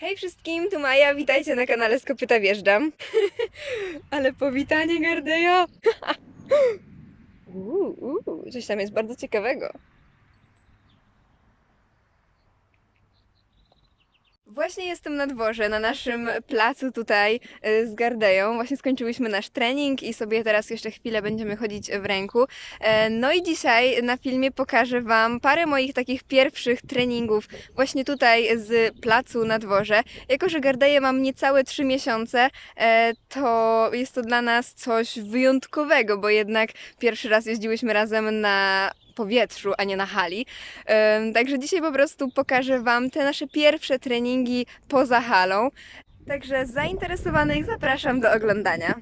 Hej wszystkim, tu Maja, witajcie na kanale Skopyta Wjeżdżam. Ale powitanie Gardejo! Uuu, uuu, coś tam jest bardzo ciekawego. Właśnie jestem na dworze, na naszym placu tutaj y, z Gardeją. Właśnie skończyłyśmy nasz trening i sobie teraz jeszcze chwilę będziemy chodzić w ręku. E, No i dzisiaj na filmie pokażę Wam parę moich takich pierwszych treningów właśnie tutaj z placu na dworze. Jako, że Gardeję mam niecałe 3 miesiące, e, to jest to dla nas coś wyjątkowego, bo jednak pierwszy raz jeździłyśmy razem na powietrzu, a nie na hali. Także dzisiaj po prostu pokażę Wam te nasze pierwsze treningi poza halą. Także zainteresowanych zapraszam do oglądania.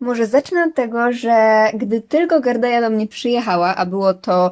Może zacznę od tego, że gdy tylko Gardeja do mnie przyjechała, a było to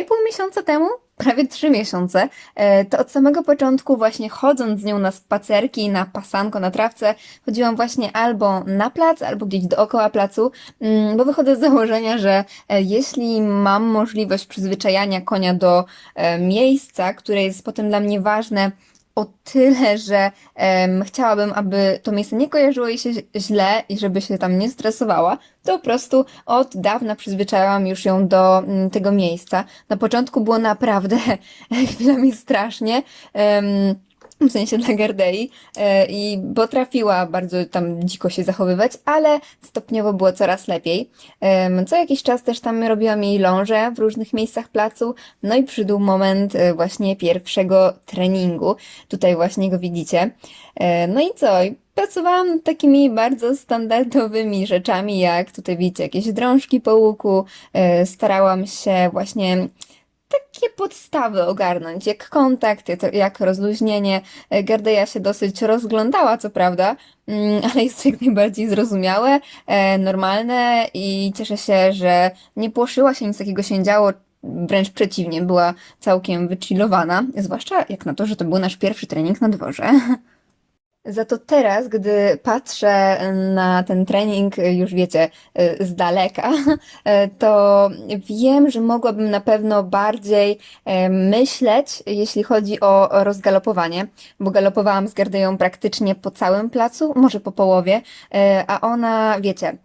i pół miesiąca temu, prawie trzy miesiące, e, to od samego początku właśnie chodząc z nią na spacerki, na pasanko, na trawce, chodziłam właśnie albo na plac, albo gdzieś dookoła placu, mm, bo wychodzę z założenia, że e, jeśli mam możliwość przyzwyczajania konia do e, miejsca, które jest potem dla mnie ważne, o tyle, że em, chciałabym, aby to miejsce nie kojarzyło jej się źle i żeby się tam nie stresowała, to po prostu od dawna przyzwyczaiłam już ją do mm, tego miejsca. Na początku było naprawdę chwilami strasznie. em, w sensie dla Gardei e, i potrafiła bardzo tam dziko się zachowywać, ale stopniowo było coraz lepiej. Co jakiś czas też tam robiłam jej ląże w różnych miejscach placu, no i przyszedł moment e, właśnie pierwszego treningu. Tutaj właśnie go widzicie. E, No i co? Pracowałam takimi bardzo standardowymi rzeczami, jak tutaj widzicie, jakieś drążki po łuku. Starałam się właśnie takie podstawy ogarnąć, jak kontakt, jak- rozluźnienie. E, Gardeja się dosyć rozglądała, co prawda, mm, ale jest to jak najbardziej zrozumiałe, e, normalne i cieszę się, że nie płoszyła się, nic takiego się nie działo. Wręcz przeciwnie, była całkiem wychillowana, zwłaszcza jak na to, że to był nasz pierwszy trening na dworze. Za to teraz, gdy patrzę na ten trening, już wiecie, z daleka, to wiem, że mogłabym na pewno bardziej e, myśleć, jeśli chodzi o rozgalopowanie, bo galopowałam z Gardeją praktycznie po całym placu, może po połowie, a ona, wiecie,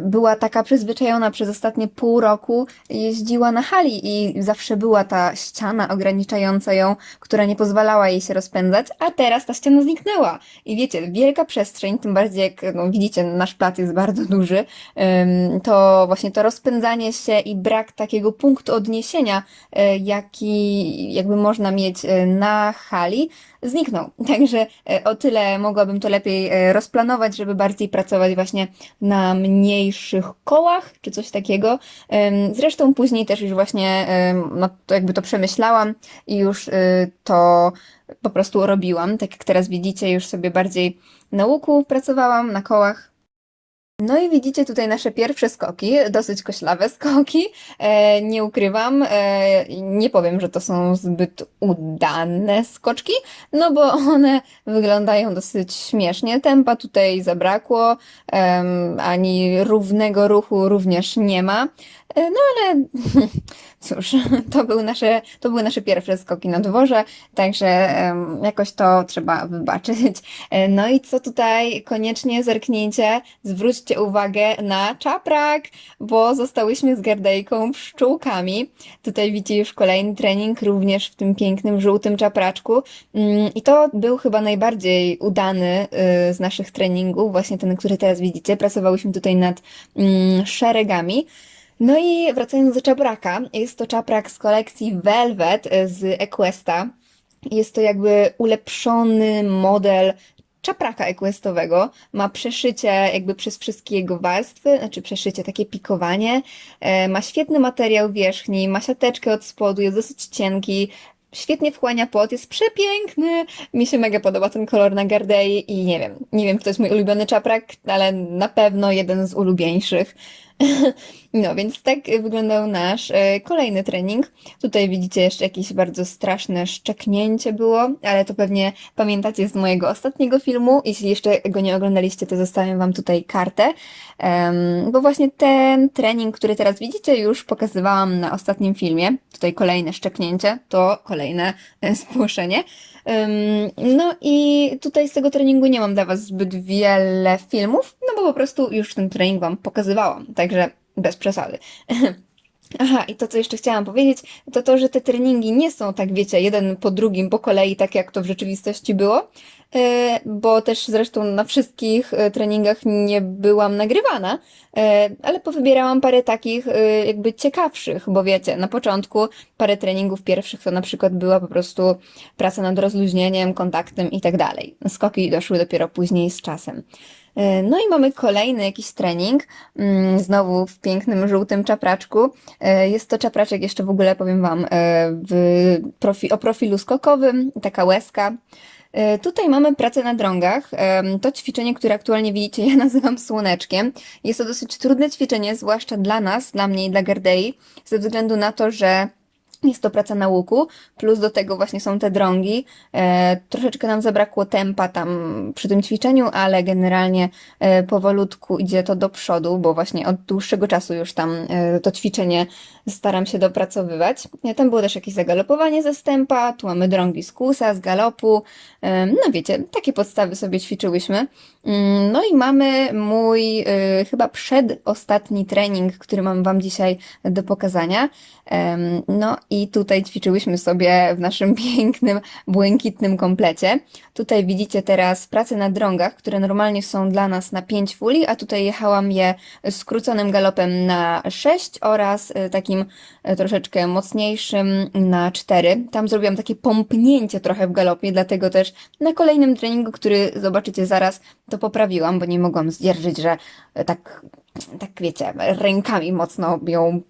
była taka przyzwyczajona przez ostatnie pół roku, jeździła na hali i zawsze była ta ściana ograniczająca ją, która nie pozwalała jej się rozpędzać, a teraz ta ściana zniknęła. I wiecie, wielka przestrzeń, tym bardziej jak no, widzicie, nasz plac jest bardzo duży, to właśnie to rozpędzanie się i brak takiego punktu odniesienia, e, jaki jakby można mieć e, na hali, zniknął. Także e, o tyle mogłabym to lepiej rozplanować, żeby bardziej pracować właśnie na mniejszych kołach, czy coś takiego. Zresztą później też już właśnie no, to jakby to przemyślałam i już to po prostu robiłam. Tak jak teraz widzicie, już sobie bardziej na łuku pracowałam, na kołach. No i widzicie tutaj nasze pierwsze skoki, dosyć koślawe skoki, e, nie ukrywam, e, nie powiem, że to są zbyt udane skoczki, no bo one wyglądają dosyć śmiesznie, tempa tutaj zabrakło, em, ani równego ruchu również nie ma, e, no ale cóż, to były nasze, to były nasze pierwsze skoki na dworze, także em, jakoś to trzeba wybaczyć. E, No i co tutaj? Koniecznie zerknijcie, zwróćcie uwagę na czaprak, bo zostałyśmy z Gardejką pszczółkami. Tutaj widzicie już kolejny trening, również w tym pięknym żółtym czapraczku. Mm, I to był chyba najbardziej udany y, z naszych treningów, właśnie ten, który teraz widzicie. Pracowałyśmy tutaj nad mm, szeregami. No i wracając do czapraka, jest to czaprak z kolekcji Velvet y, z Equesta. Jest to jakby ulepszony model czapraka equestowego. Ma przeszycie jakby przez wszystkie jego warstwy, znaczy przeszycie, takie pikowanie. E, Ma świetny materiał wierzchni, ma siateczkę od spodu, jest dosyć cienki. Świetnie wchłania pot, jest przepiękny. Mi się mega podoba ten kolor na Gardei i nie wiem, nie wiem, czy to jest mój ulubiony czaprak, ale na pewno jeden z ulubieńszych. No, więc tak wyglądał nasz e, kolejny trening. Tutaj widzicie jeszcze jakieś bardzo straszne szczeknięcie było, ale to pewnie pamiętacie z mojego ostatniego filmu. Jeśli jeszcze go nie oglądaliście, to zostawiam wam tutaj kartę, bo właśnie ten trening, który teraz widzicie, już pokazywałam na ostatnim filmie. Tutaj kolejne szczeknięcie, to kolejne e, zgłoszenie. Em, No i tutaj z tego treningu nie mam dla Was zbyt wiele filmów, no bo po prostu już ten trening Wam pokazywałam, także bez przesady. Aha, i to, co jeszcze chciałam powiedzieć, to to, że te treningi nie są tak, wiecie, jeden po drugim, po kolei, tak jak to w rzeczywistości było, e, bo też zresztą na wszystkich e, treningach nie byłam nagrywana, e, ale powybierałam parę takich jakby ciekawszych, bo wiecie, na początku parę treningów pierwszych to na przykład była po prostu praca nad rozluźnieniem, kontaktem i tak dalej. Skoki doszły dopiero później z czasem. E, No i mamy kolejny jakiś trening, mm, znowu w pięknym żółtym czapraczku. E, Jest to czapraczek, jeszcze w ogóle powiem Wam, e, w profi, o profilu skokowym, taka łezka. Tutaj mamy pracę na drągach. To ćwiczenie, które aktualnie widzicie, ja nazywam słoneczkiem. Jest to dosyć trudne ćwiczenie, zwłaszcza dla nas, dla mnie i dla Gardei, ze względu na to, że jest to praca na łuku, plus do tego właśnie są te drągi. E, troszeczkę nam zabrakło tempa tam przy tym ćwiczeniu, ale generalnie e, powolutku idzie to do przodu, bo właśnie od dłuższego czasu już tam e, to ćwiczenie staram się dopracowywać. E, tam było też jakieś zagalopowanie ze stępa, tu mamy drągi z kłusa, z galopu. E, no wiecie, takie podstawy sobie ćwiczyłyśmy. Mm, No i mamy mój e, chyba przedostatni trening, który mam Wam dzisiaj do pokazania. Em, No tutaj ćwiczyłyśmy sobie w naszym pięknym, błękitnym komplecie. Tutaj widzicie teraz pracę na drągach, które normalnie są dla nas na 5 fuli, a tutaj jechałam je skróconym galopem na 6 oraz e, takim e, troszeczkę mocniejszym na 4. Tam zrobiłam takie pompnięcie trochę w galopie, dlatego też na kolejnym treningu, który zobaczycie zaraz, to poprawiłam, bo nie mogłam zdzierżyć, że e, tak, tak wiecie, rękami mocno ją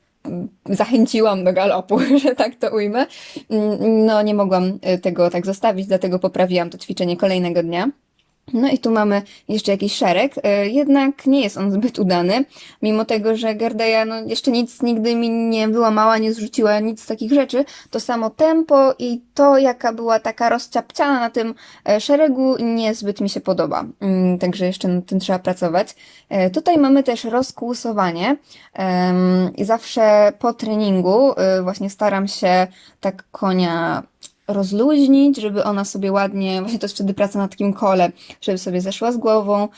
zachęciłam do galopu, że tak to ujmę. Mm, No, nie mogłam y, tego tak zostawić, dlatego poprawiłam to ćwiczenie kolejnego dnia. No i tu mamy jeszcze jakiś szereg, y, jednak nie jest on zbyt udany, mimo tego, że Gardeja no, jeszcze nic nigdy mi nie wyłamała, nie zrzuciła nic z takich rzeczy, to samo tempo i to, jaka była taka rozciapciana na tym e, szeregu, niezbyt mi się podoba. Mm, Także jeszcze nad tym trzeba pracować. E, Tutaj mamy też rozkłusowanie. Zawsze po treningu właśnie staram się tak konia rozluźnić, żeby ona sobie ładnie, właśnie to jest wtedy praca na takim kole, żeby sobie zeszła z głową.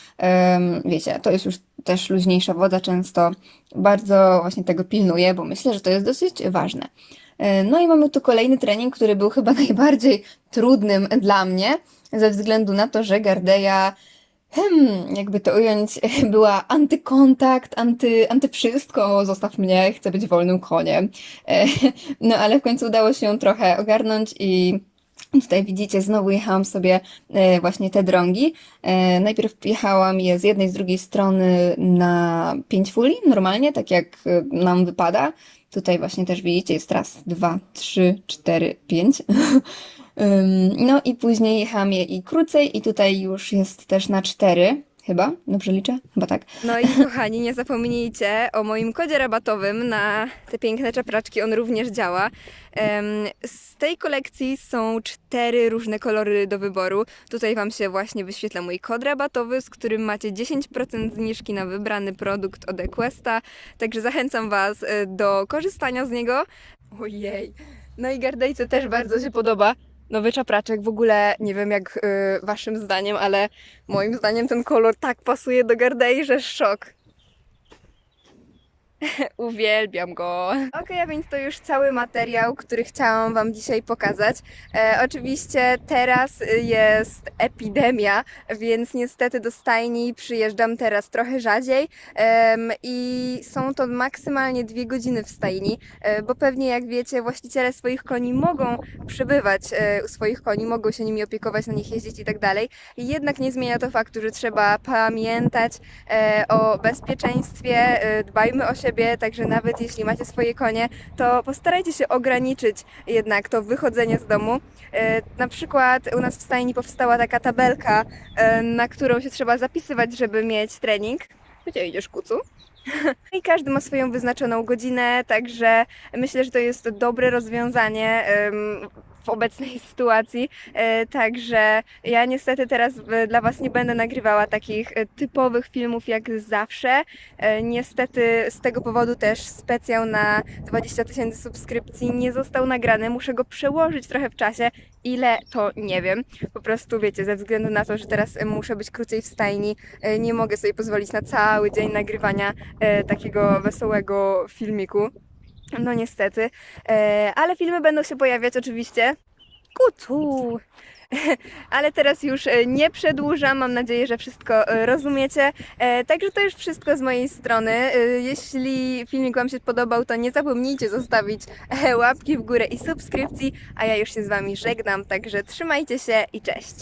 Wiecie, to jest już też luźniejsza woda, często bardzo właśnie tego pilnuję, bo myślę, że to jest dosyć ważne. No i mamy tu kolejny trening, który był chyba najbardziej trudnym dla mnie, ze względu na to, że Gardeja Hmm, jakby to ująć, była antykontakt, anty, antywszystko, zostaw mnie, chcę być wolnym koniem. No ale w końcu udało się ją trochę ogarnąć i tutaj widzicie, znowu jechałam sobie e, właśnie te drągi. E, Najpierw jechałam je z jednej, z drugiej strony na 5 fuli, normalnie, tak jak e, nam wypada. Tutaj właśnie też widzicie, jest raz, dwa, trzy, cztery, pięć. No i później jechałam je i krócej i tutaj już jest też na cztery, chyba, dobrze liczę? Chyba tak. No i kochani, nie zapomnijcie o moim kodzie rabatowym na te piękne czapraczki, on również działa. Z tej kolekcji są cztery różne kolory do wyboru. Tutaj Wam się właśnie wyświetla mój kod rabatowy, z którym macie 10% zniżki na wybrany produkt od Equesta, także zachęcam Was e, do korzystania z niego. Ojej, no i Gardejce też bardzo się podoba. Nowy czapraczek, w ogóle nie wiem jak y, waszym zdaniem, ale moim zdaniem ten kolor tak pasuje do Gardei, że szok. Uwielbiam go. Okej, a więc to już cały materiał, który chciałam Wam dzisiaj pokazać. E, oczywiście teraz jest epidemia, więc niestety do stajni przyjeżdżam teraz trochę rzadziej i są to maksymalnie dwie godziny w stajni, e, bo pewnie jak wiecie, właściciele swoich koni mogą przebywać e, u swoich koni, mogą się nimi opiekować, na nich jeździć i tak dalej. Jednak nie zmienia to faktu, że trzeba pamiętać e, o bezpieczeństwie, e, dbajmy o siebie, także nawet jeśli macie swoje konie, to postarajcie się ograniczyć jednak to wychodzenie z domu. E, Na przykład u nas w stajni powstała taka tabelka, e, na którą się trzeba zapisywać, żeby mieć trening. Gdzie idziesz, kucu? I każdy ma swoją wyznaczoną godzinę, także myślę, że to jest dobre rozwiązanie w obecnej sytuacji. E, Także ja niestety teraz e, dla Was nie będę nagrywała takich e, typowych filmów jak zawsze. Niestety z tego powodu też specjal na 20 tysięcy subskrypcji nie został nagrany. Muszę go przełożyć trochę w czasie. Ile to nie wiem. Po prostu wiecie, ze względu na to, że teraz muszę być krócej w stajni, nie mogę sobie pozwolić na cały dzień nagrywania takiego wesołego filmiku. No niestety. E, ale filmy będą się pojawiać oczywiście. Kutu! Ale teraz już e, nie przedłużam. Mam nadzieję, że wszystko e, rozumiecie. E, Także to już wszystko z mojej strony. Jeśli filmik Wam się podobał, to nie zapomnijcie zostawić łapki w górę i subskrypcji. A ja już się z Wami żegnam. Także trzymajcie się i cześć!